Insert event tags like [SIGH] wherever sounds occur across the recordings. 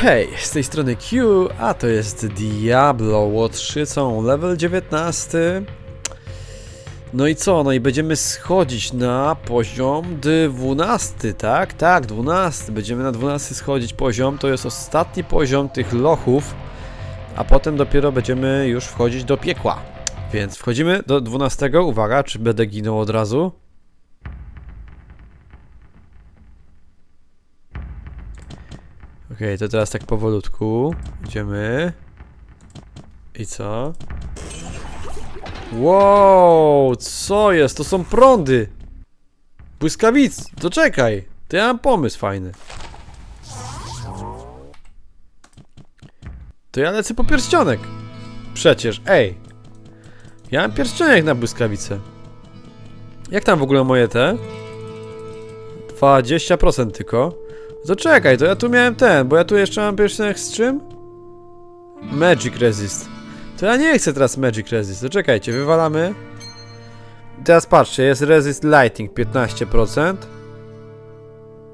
Hej, z tej strony Q, a to jest Diablo łotrzycą, level 19. No i co? No i będziemy schodzić na poziom 12, tak? Tak, 12. Będziemy na 12 schodzić poziom, to jest ostatni poziom tych lochów, a potem dopiero będziemy już wchodzić do piekła. Więc wchodzimy do 12. Uwaga, czy będę ginął od razu? Okej, to teraz tak powolutku. Idziemy. I co? Wow, co jest? To są prądy! Błyskawic! To czekaj! To ja mam pomysł fajny. To ja lecę po pierścionek. Przecież, ej! Ja mam pierścionek na błyskawicę. Jak tam w ogóle moje te? 20% tylko. To czekaj, to ja tu miałem ten, bo ja tu jeszcze mam pierścionek z czym? Magic Resist. To ja nie chcę teraz Magic Resist, to czekajcie, wywalamy. Teraz patrzcie, jest Resist Lighting 15%.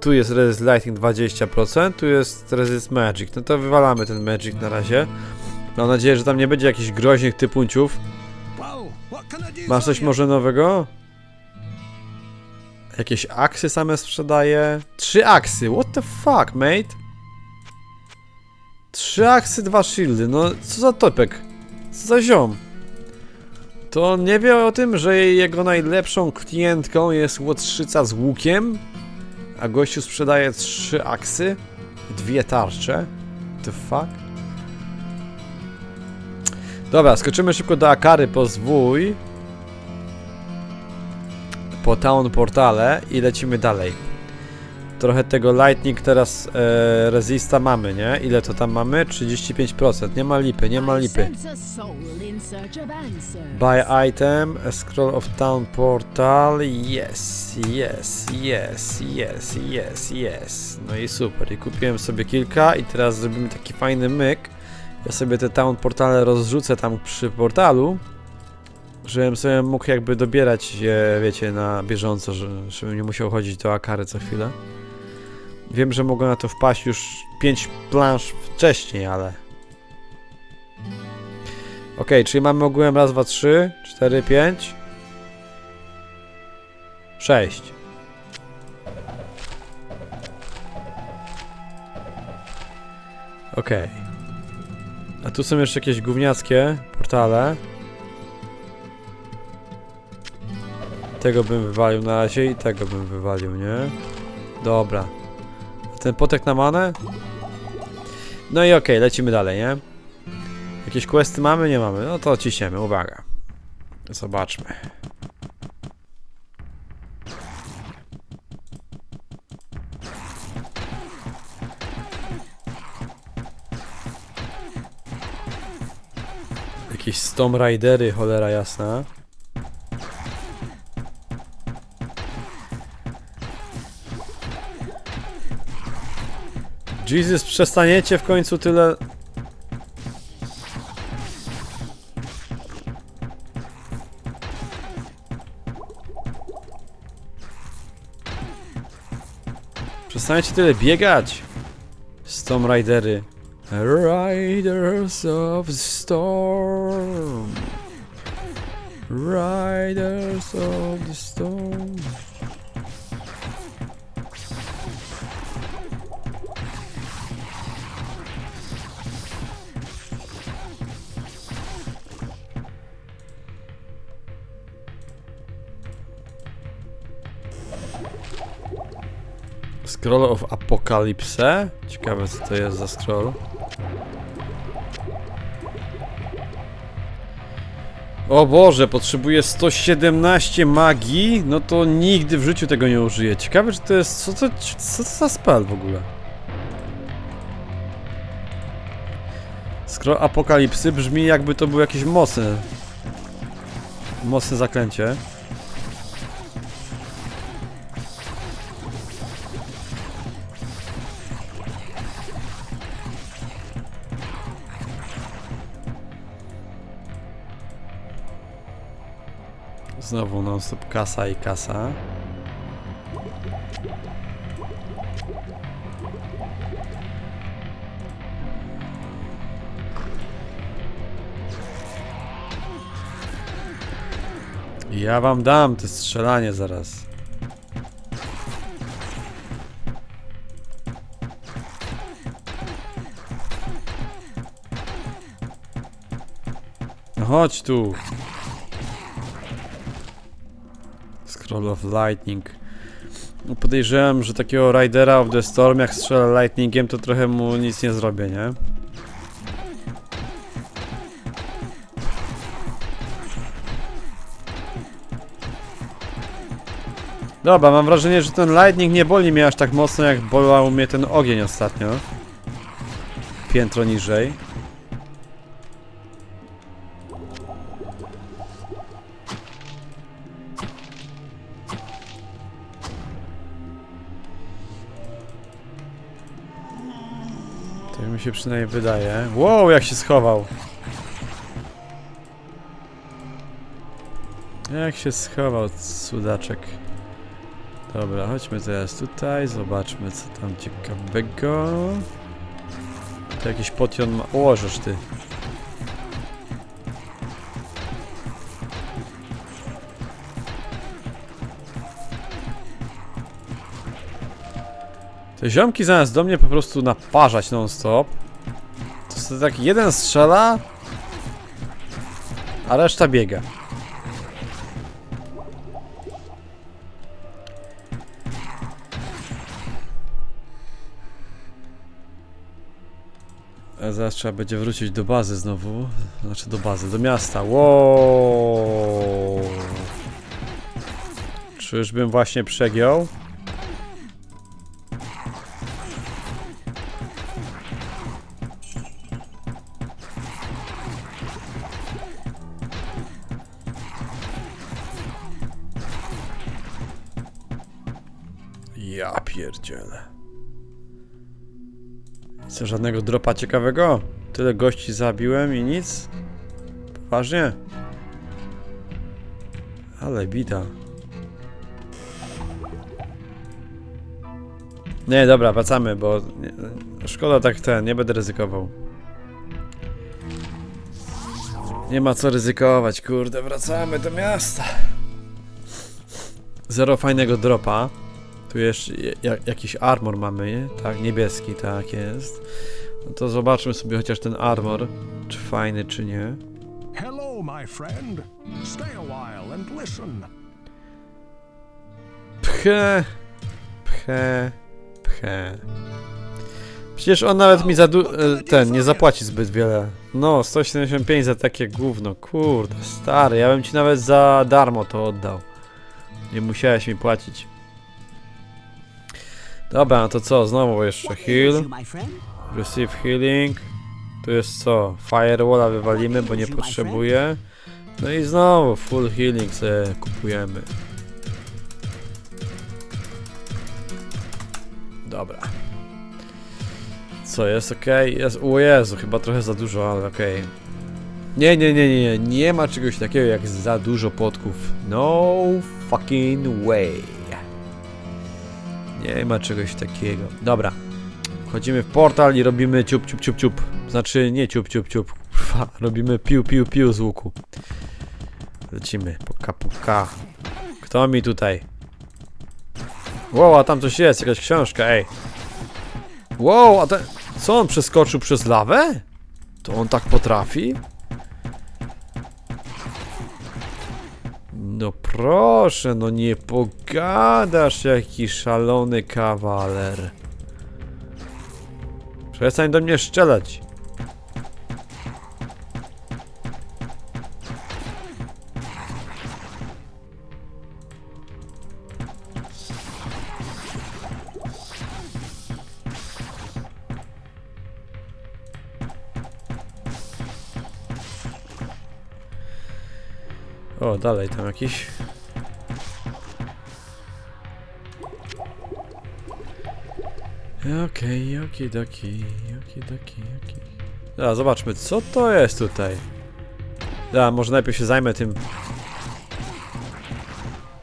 Tu jest Resist Lighting 20%, tu jest Resist Magic. No to wywalamy ten Magic na razie. Mam nadzieję, że tam nie będzie jakichś groźnych typunciów. Masz coś może nowego? Jakieś aksy same sprzedaje? Trzy aksy, what the fuck, mate? Trzy aksy, dwa shieldy, no co za topek? Co za ziom? To on nie wie o tym, że jego najlepszą klientką jest łotrzyca z łukiem? A gościu sprzedaje trzy aksy? Dwie tarcze? The fuck? Dobra, skoczymy szybko do Akary po zwój po Town Portale i lecimy dalej. Trochę tego Lightning teraz e, Resista mamy, nie? Ile to tam mamy? 35%. Nie ma lipy, nie ma lipy. Buy item, scroll of Town Portal. Yes, yes, yes, yes, yes, yes. No i super. I kupiłem sobie kilka i teraz zrobimy taki fajny myk. Ja sobie te Town Portale rozrzucę tam przy portalu. Żebym sobie mógł jakby dobierać je, wiecie, na bieżąco, że, żebym nie musiał chodzić do Akary co chwilę. Wiem, że mogę na to wpaść już 5 plansz wcześniej, ale... Okej, czyli mamy ogółem raz, dwa, trzy, cztery, pięć, sześć. Okej. A tu są jeszcze jakieś gówniackie portale. Tego bym wywalił na razie i tego bym wywalił, nie? Dobra. Ten potek na manę? No i okej, lecimy dalej, nie? Jakieś questy mamy? Nie mamy. No to ciśniemy, uwaga. Zobaczmy. Jakieś Storm Ridery, cholera jasna. Jesus, przestaniecie w końcu tyle Przestańcie tyle biegać! Storm Ridery. Riders of Storm. Riders of the Storm. Scroll of Apocalypse? Ciekawe co to jest za scroll. O Boże, potrzebuję 117 magii? No to nigdy w życiu tego nie użyję. Ciekawe, czy to jest... Co to, co to za spell w ogóle? Scroll Apokalipsy brzmi jakby to było jakieś mocne... Mocne zaklęcie. Znowu non-stop kasa i kasa. Ja wam dam te strzelanie zaraz. No chodź tu. Scroll of Lightning. No Podejrzewam, że takiego Ridera of the Storm jak strzela Lightningiem to trochę mu nic nie zrobię, nie? Dobra, mam wrażenie, że ten lightning nie boli mnie aż tak mocno, jak bolał mnie ten ogień ostatnio. Piętro niżej. Mi się przynajmniej wydaje. Wow, jak się schował. Jak się schował, cudaczek. Dobra, chodźmy teraz tutaj, zobaczmy co tam ciekawego. To jakiś potion ma... Ułożysz ty. Ziomki zamiast do mnie po prostu naparzać non stop. To sobie tak jeden strzela, a reszta biega. Zaraz trzeba będzie wrócić do bazy znowu. Znaczy do bazy, do miasta. Wow. Czyżbym właśnie przegiął? Żadnego dropa ciekawego? Tyle gości zabiłem i nic? Poważnie? Ale bida. Nie, dobra, wracamy, bo nie, szkoda tak ten, nie będę ryzykował. Nie ma co ryzykować, kurde, wracamy do miasta. Zero fajnego dropa. Tu jeszcze ja- jakiś armor mamy, nie? Tak, niebieski, tak jest. No to zobaczmy sobie chociaż ten armor, czy fajny, czy nie. Hello, my friend. Stay a while and listen. Pche, pche, pche. Przecież on nawet mi za e, ten, nie zapłaci zbyt wiele. No, 175 za takie gówno, kurde, stary, ja bym ci nawet za darmo to oddał. Nie musiałeś mi płacić. Dobra, no to co, znowu jeszcze heal. Receive healing. Tu jest co? Firewalla wywalimy, bo nie potrzebuję. No i znowu full healing sobie kupujemy. Dobra. Co, jest ok? Jest, o Jezu, chyba trochę za dużo, ale okej. Nie, nie, nie, nie, nie, ma czegoś takiego jak za dużo potków. No fucking way. Nie ma czegoś takiego. Dobra. Wchodzimy w portal i robimy ciup, ciup, ciup, ciup. Znaczy nie ciup, ciup, ciup. Kurwa, [LAUGHS] robimy piu, piu, piu z łuku. Lecimy. Puka, puka. Kto mi tutaj? Wow, a tam coś jest, jakaś książka, ej. Wow, a ten... Co on przeskoczył przez lawę? To on tak potrafi? No proszę, no nie pogadasz, jaki szalony kawaler. Przestań do mnie strzelać. O, dalej tam jakiś. Okej, okay, okidoki, okidoki, oki. Dobra, zobaczmy, co to jest tutaj. Dobra, może najpierw się zajmę tym.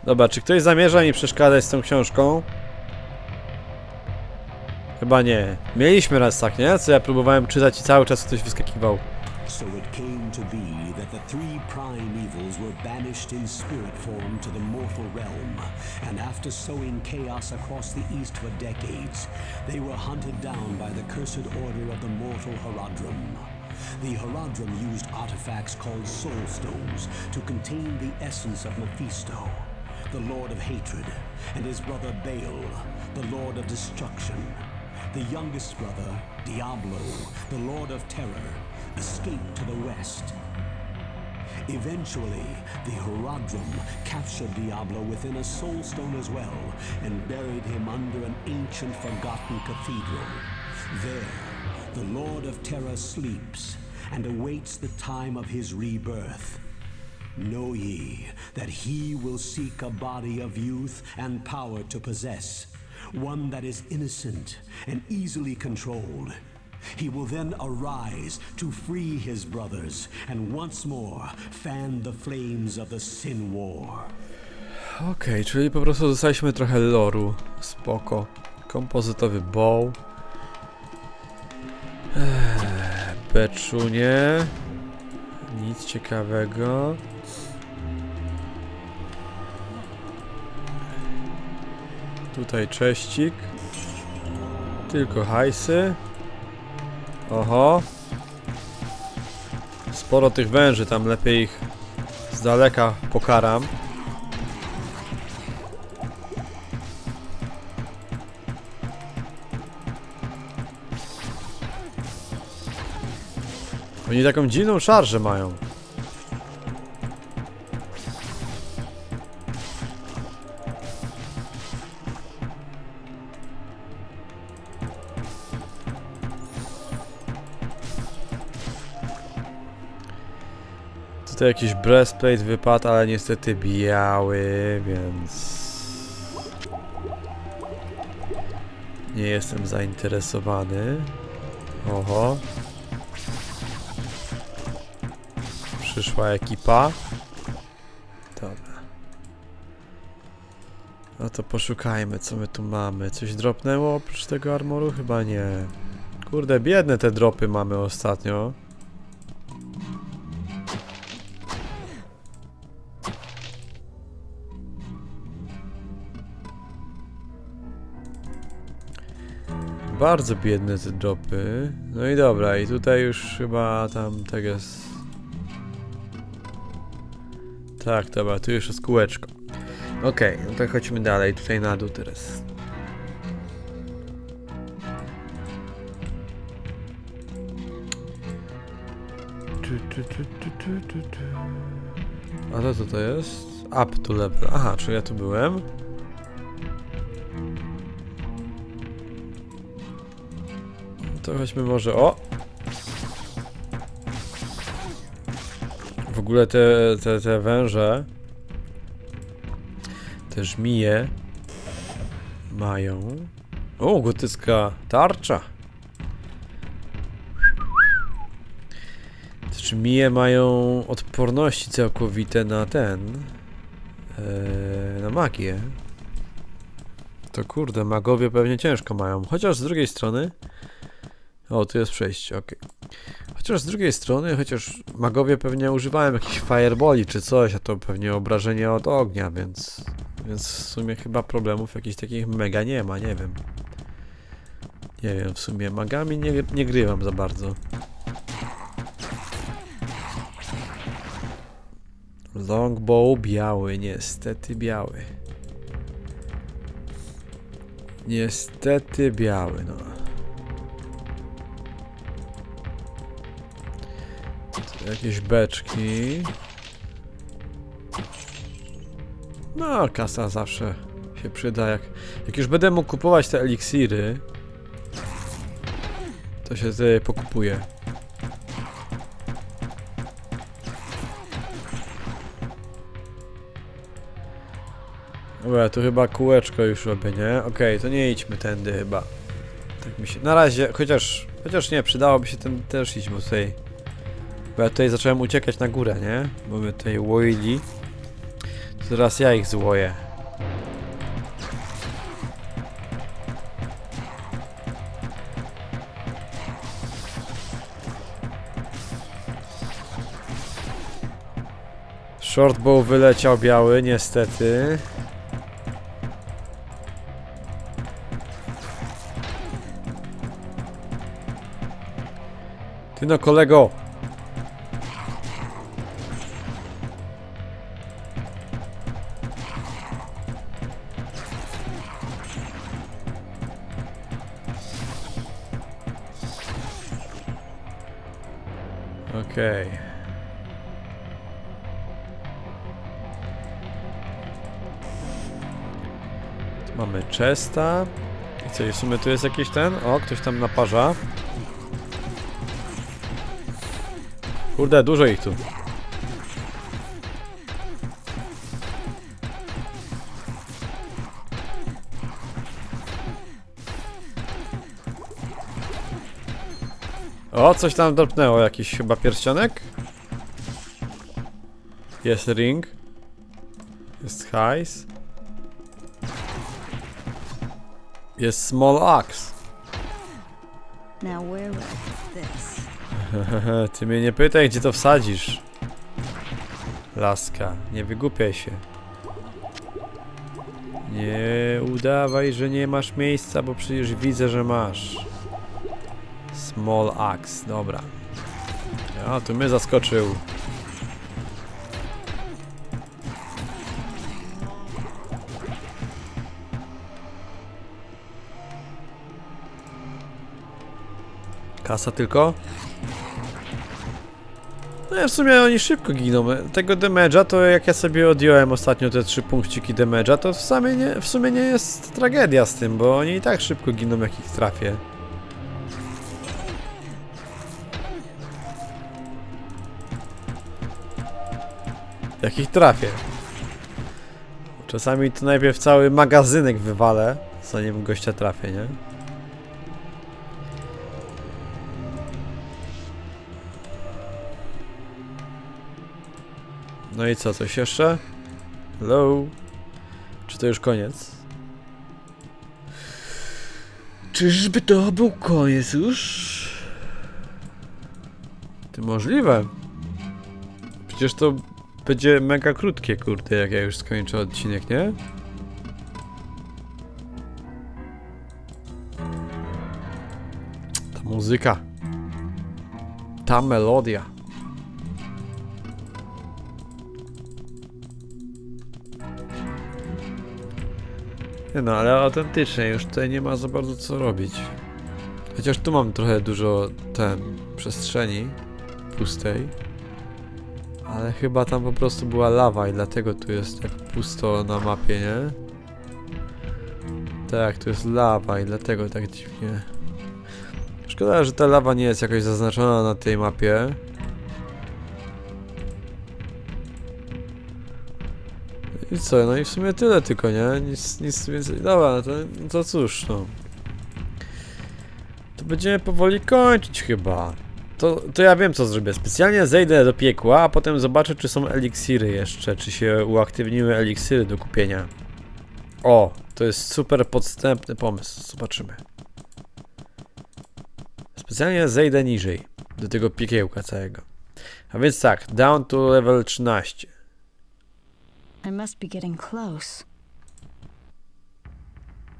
Dobra, czy ktoś zamierza mi przeszkadzać z tą książką? Chyba nie. Mieliśmy raz tak, nie? Co ja próbowałem czytać i cały czas ktoś wyskakiwał. So it came to be that the three prime evils were banished in spirit form to the mortal realm, and after sowing chaos across the east for decades, they were hunted down by the cursed order of the mortal Herodrum. The Herodrum used artifacts called Soul Stones to contain the essence of Mephisto, the Lord of Hatred, and his brother Baal, the Lord of Destruction. The youngest brother, Diablo, the Lord of Terror, escaped to the west. Eventually, the Herodrum captured Diablo within a soul stone as well and buried him under an ancient forgotten cathedral. There, the Lord of Terror sleeps and awaits the time of his rebirth. Know ye that he will seek a body of youth and power to possess, one that is innocent and easily controlled. He will then arise to free his brothers and once more fan the flames of the Sin War. Okej, czyli po prostu dostaliśmy trochę loru. Spoko. Kompozytowy bow. Eee, beczunie. Nic ciekawego. Tutaj cześcik. Tylko hajsy. Oho. Sporo tych węży, tam lepiej ich z daleka pokaram. Oni taką dziwną szarżę mają. Tutaj jakiś breastplate wypadł, ale niestety biały, więc... Nie jestem zainteresowany. Oho. Przyszła ekipa. Dobra. No to poszukajmy, co my tu mamy. Coś dropnęło oprócz tego armoru? Chyba nie. Kurde, biedne te dropy mamy ostatnio. Bardzo biedne te dropy. No i dobra, i tutaj już chyba tam tak jest. Tak, dobra, tu już jest kółeczko. Okej, no to chodźmy dalej, tutaj na dół teraz. A to co to jest? Up to level. Aha, czy ja tu byłem? To chodźmy może. O! W ogóle te, te, te węże, te żmije mają. O, gotycka tarcza. Te żmije mają odporności całkowite na ten. e, na magię. To kurde, magowie pewnie ciężko mają. Chociaż z drugiej strony. O, tu jest przejście, okej. Chociaż z drugiej strony, chociaż magowie pewnie używają jakichś fireboli czy coś, a to pewnie obrażenie od ognia, więc... Więc w sumie chyba problemów jakichś takich mega nie ma, nie wiem. Nie wiem, w sumie magami nie, nie grywam za bardzo. Longbow biały, niestety biały. Niestety biały, no. Jakieś beczki. No, kasa zawsze się przyda. Jak, jak już będę mógł kupować te eliksiry, to się tutaj pokupuje. Dobra, tu chyba kółeczko już robię, nie? Okej, to nie idźmy tędy chyba. Tak mi się... Na razie, chociaż... Chociaż nie, przydałoby się ten też iść, bo tutaj... Bo ja tutaj zacząłem uciekać na górę, nie? Bo my tutaj łoili. Teraz ja ich złoję. Shortbow wyleciał biały, niestety. Ty no kolego! Chesta. I co, i w sumie tu jest jakiś ten? O, ktoś tam naparza. Kurde, dużo ich tu. O, coś tam dropnęło, jakiś chyba pierścionek? Jest ring. Jest hajs. Jest small axe. Now where was this? [LAUGHS] Ty mnie nie pytaj, gdzie to wsadzisz. Laska, nie wygłupiaj się. Nie udawaj, że nie masz miejsca, bo przecież widzę, że masz. Small axe, dobra. A, tu mnie zaskoczył. Kasa tylko? No w sumie oni szybko giną. Tego damage'a to jak ja sobie odjąłem ostatnio te trzy punkciki damage'a, to w sumie, nie, w sumie nie jest tragedia z tym, bo oni i tak szybko giną jak ich trafię. Jak ich trafię. Czasami to najpierw cały magazynek wywalę, zanim gościa trafię, nie? No i co, coś jeszcze? Hello? Czy to już koniec? Czyżby to był koniec już? To możliwe. Przecież to będzie mega krótkie, kurde, jak ja już skończę odcinek, nie? Ta muzyka. Ta melodia. No, ale autentycznie już tutaj nie ma za bardzo co robić. Chociaż tu mam trochę dużo ten przestrzeni pustej. Ale chyba tam po prostu była lawa i dlatego tu jest tak pusto na mapie, nie? Tak, tu jest lawa i dlatego tak dziwnie. Szkoda, że ta lawa nie jest jakoś zaznaczona na tej mapie. I co, no i w sumie tyle tylko, nie? Nic, nic więcej. Dobra, no to, to cóż, no. To będziemy powoli kończyć chyba. To, to ja wiem co zrobię. Specjalnie zejdę do piekła, a potem zobaczę czy są eliksiry jeszcze, czy się uaktywniły eliksiry do kupienia. O, to jest super podstępny pomysł. Zobaczymy. Specjalnie zejdę niżej, do tego piekiełka całego. A więc tak, down to level 13. I must be getting close.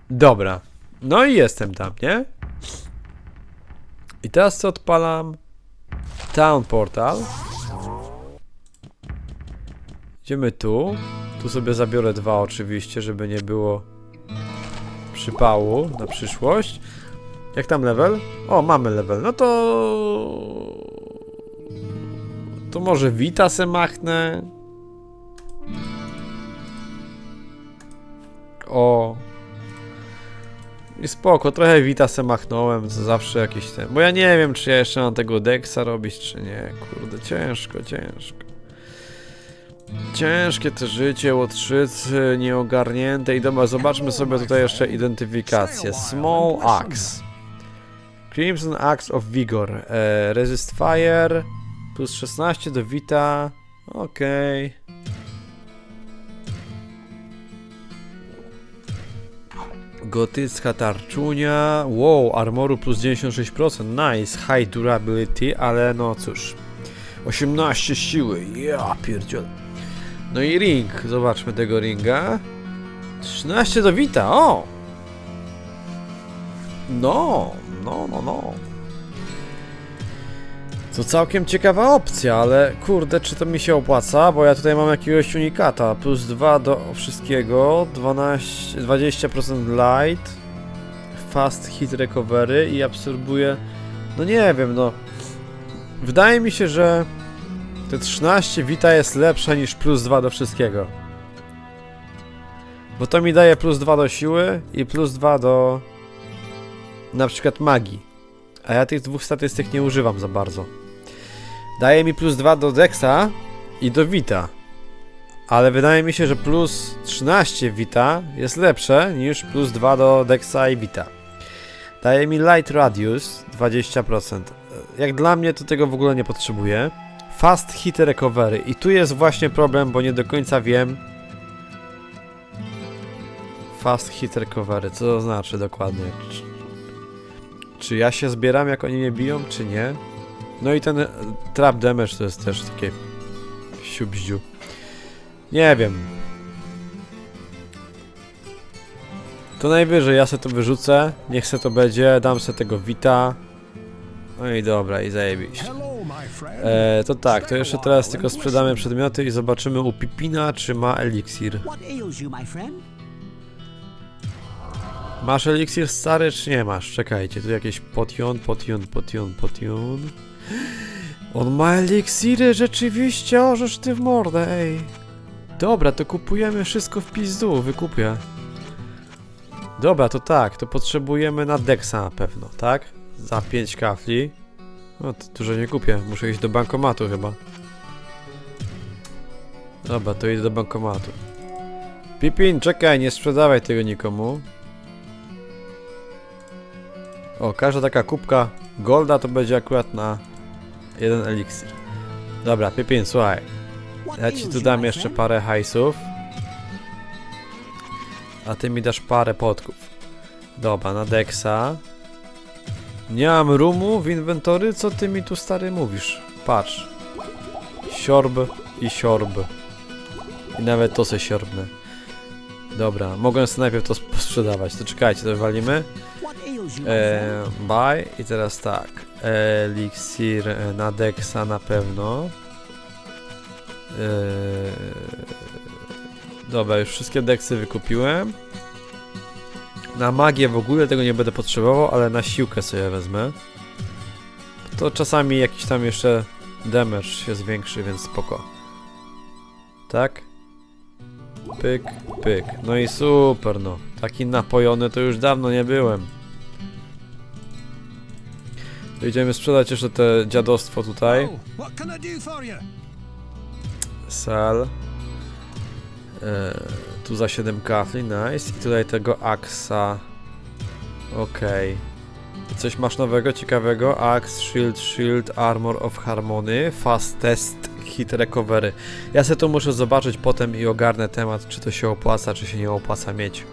Dobra. No i jestem tam, nie? I teraz co odpalam? Town Portal. Idziemy tu. Tu sobie zabiorę dwa oczywiście, żeby nie było przypału na przyszłość. Jak tam level? O, mamy level. No to... To może Vita se machnę. O, i spoko, trochę Vita se machnąłem, to zawsze jakieś ten... Bo ja nie wiem, czy ja jeszcze mam tego Dexa robić, czy nie. Kurde, ciężko, ciężko. Ciężkie to życie, łotrzycy, nieogarnięte i dobra, zobaczmy sobie tutaj jeszcze identyfikację. Small Axe. Crimson Axe of Vigor. E, resist Fire. Plus 16 do Vita. Okej. Gotycka tarczunia. Wow, armoru plus 96%. Nice. High durability, ale no cóż. 18 siły. Ja pierdziel. No i ring, zobaczmy tego ringa. 13 do Vita, o! No, no, no, no. To całkiem ciekawa opcja, ale kurde, czy to mi się opłaca? Bo ja tutaj mam jakiegoś unikata. Plus 2 do wszystkiego, 12, 20% light, fast hit recovery i absorbuje. No nie wiem, no. Wydaje mi się, że te 13 Vita jest lepsze niż plus 2 do wszystkiego. Bo to mi daje plus 2 do siły i plus 2 do na przykład magii. A ja tych dwóch statystyk nie używam za bardzo. Daje mi plus 2 do Dexa i do Vita. Ale wydaje mi się, że plus 13 Vita jest lepsze niż plus 2 do Dexa i Vita. Daje mi Light Radius 20%. Jak dla mnie to tego w ogóle nie potrzebuję. Fast Hit Recovery. I tu jest właśnie problem, bo nie do końca wiem. Fast Hit Recovery. Co to znaczy dokładnie? Czy, czy ja się zbieram jak oni mnie biją, czy nie? No i ten e, Trap Damage to jest też takie siubździu. Nie wiem. To najwyżej ja se to wyrzucę. Niech se to będzie. Dam se tego Vita. No i dobra, i zajebiście. E, to tak, to jeszcze teraz tylko sprzedamy przedmioty i zobaczymy u Pipina, czy ma eliksir. Masz eliksir stary, czy nie masz? Czekajcie, tu jakieś potion, potion, potion, potion. On ma eliksiry, rzeczywiście, orzesz ty w mordę, ej. Dobra, to kupujemy wszystko w pizdu, wykupię. Dobra, to tak, to potrzebujemy na Dexa na pewno, tak? Za 5 kafli. No, to dużo nie kupię, muszę iść do bankomatu chyba. Dobra, to idę do bankomatu. Pipin, czekaj, nie sprzedawaj tego nikomu. O, każda taka kubka golda to będzie akurat na jeden eliksir. Dobra, Pipin, słuchaj. Ja ci tu dam jeszcze parę hajsów. A ty mi dasz parę podków. Dobra, na Dexa. Nie mam rumu w inwentory? Co ty mi tu stary mówisz? Patrz. Siorb i siorb. I nawet to se siorbnę. Dobra, mogłem sobie najpierw to sprzedawać. To czekajcie, to wywalimy. What ails you, my E, buy i teraz tak. Elixir e, na Dexa na pewno. E, dobra, już wszystkie Dexy wykupiłem. Na magię w ogóle tego nie będę potrzebował, ale na siłkę sobie wezmę. To czasami jakiś tam jeszcze damage się zwiększy, więc spoko. Tak? Pyk, pyk. No i super, no. Taki napojony to już dawno nie byłem. Idziemy sprzedać jeszcze te dziadostwo tutaj. Oh? Sal. E, tu za 7 kafli, nice. I tutaj tego Axa. Okej. I Coś masz nowego, ciekawego? Axe, Shield, Shield, Armor of Harmony, Fastest Hit Recovery. Ja sobie to muszę zobaczyć potem i ogarnę temat, czy to się opłaca, czy się nie opłaca mieć.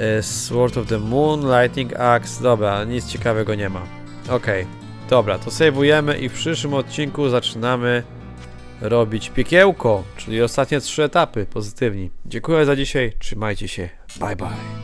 E, Sword of the Moon, Lightning Axe, dobra, nic ciekawego nie ma. Okej, dobra, to sejwujemy i w przyszłym odcinku zaczynamy robić piekiełko, czyli ostatnie trzy etapy pozytywni. Dziękuję za dzisiaj, trzymajcie się, bye bye.